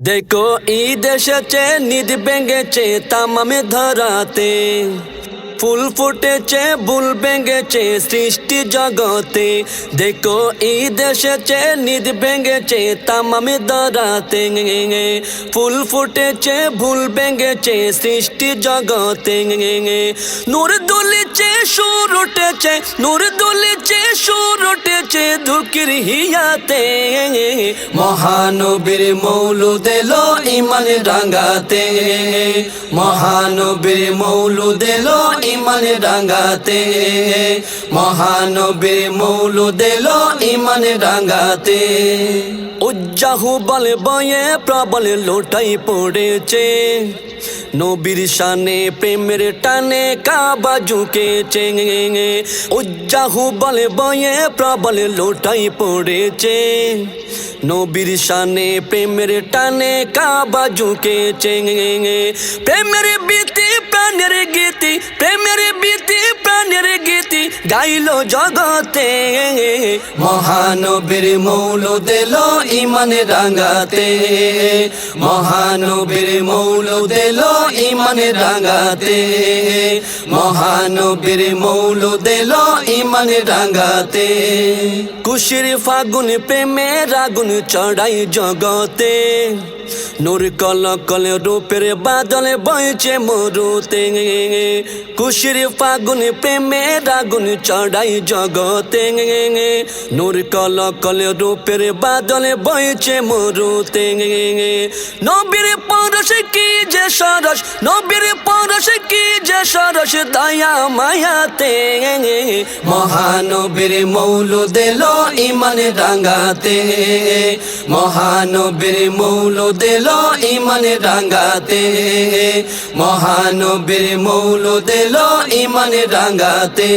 দেখো ঈদ এসেছে নিদ ভেঙেছে তামামে ধরাতে। ফুল ফুটেছে, বুল ভেঙেছে সৃষ্টি জগতে। দেখো, ঈদ এসেছে, নিদ ভেঙেছে, তামামে ধরাতে ফুল ফুটেছে, ভুল ভেঙেছে সৃষ্টি জগতে। নূর দুলিছে, সুর উঠেছে, নূর দুলিছে, সুর উঠেছে ধুকির হিয়াতে। মহানবীর মৌলুদ এলো ইমান রাঙ্গাতে মহানবীর মৌলুদ এলো ইমান রাঙ্গাতে মহানবীর মৌলুদ এলো ইমান রাঙ্গাতে উজ্জাহু বলে বয়ে প্রবল লোটাই পড়েছে। নবীর শানে প্রেমের টানে কাবা ঝুঁকেছে। উজ্জাহু বলে বয়ে প্রবল লোটাই পড়েছে। নবীর শানে প্রেমের টানে কাবা ঝুঁকেছে। প্রেমের বিতি প্রাণের গীতি প্রেমের বিতি প্রাণের গীতি গাইল জগতে। মহানবীর মৌল দিল ইমান রাঙ্গাতে মহানবীর মৌল দিল ইমান রাঙ্গাতে মহানবীর মৌল দিল ইমান রাঙ্গাতে কুশির ফাগুন প্রেমের আগুন চড়াই জগতে। নূর কল কল রূপের বাদলে বইছে মরুতে। কুশির ফাগুন প্রেমের আগুন চড়াই জগতে নূর কল কল রূপের বাদলে বইছে মরুতে নবীর যে সরস, নবীর পরশ, কি যে সরস, দয়া মায়াতে। মহানবীর মৌল দিল ইমান রাঙ্গাতে মহানবীর মৌল দিল ইমান রাঙ্গাতে মহানবীর মৌল দিল ইমান রাঙ্গাতে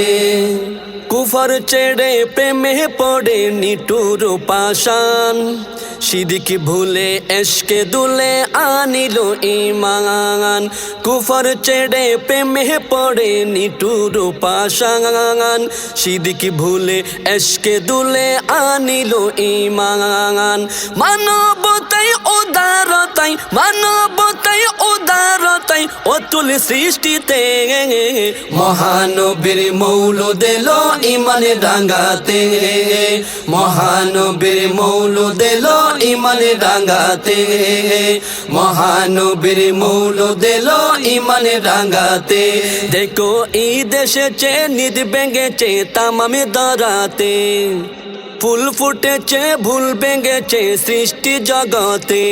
কুফর চেড়ে প্রেমে পড়ে নিটুর পাশান সিদিক ভুলে এসকে দুলে আনিল ইমান। কুফর চেড়ে প্রেমে পড়ে নিটুর পাশান সিদিক ভুলে এসকে দুলে আনিল ইমান মানবতাই উদারতাই মানবতাই উদারতাই অতুল সৃষ্টিতে মহানবীর মৌল দিল ইমান রাঙ্গাতে মহানবীর মৌল দিল ইমান রাঙ্গাতে মহানবীর মৌল দিল ইমান রাঙ্গাতে দেখো ঈদ এসেছে নিদ ভেঙেছে তামামে দরাতে ফুল ফুটেছে, ভুল ভেঙেছে সৃষ্টি জগতে।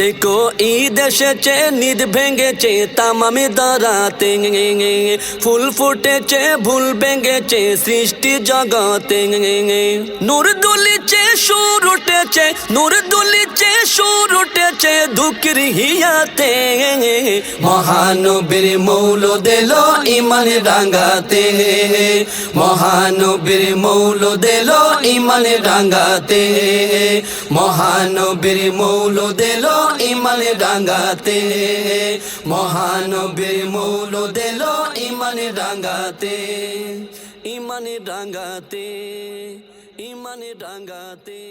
দেখো ঈদ এসেছে নিদ ভেঙেছে তামামি দরাতে ফুল ফুটেছে, ভুল ভেঙেছে সৃষ্টি জগতে। নূর দুলিছে সুর উঠেছে, নূর দুলিছে, সুর উঠেছে, দুঃখের হিয়াতে। মহানবীর মৌল দিল ইমান রাঙ্গাতে মহানবীর মৌল দিল ইমান রাঙ্গাতে মহানবীর মৌল দিল ইমান রাঙ্গাতে মহানবীর মৌল দিল ইমান রাঙ্গাতে ইমান রাঙ্গাতে ইমান রাঙ্গাতে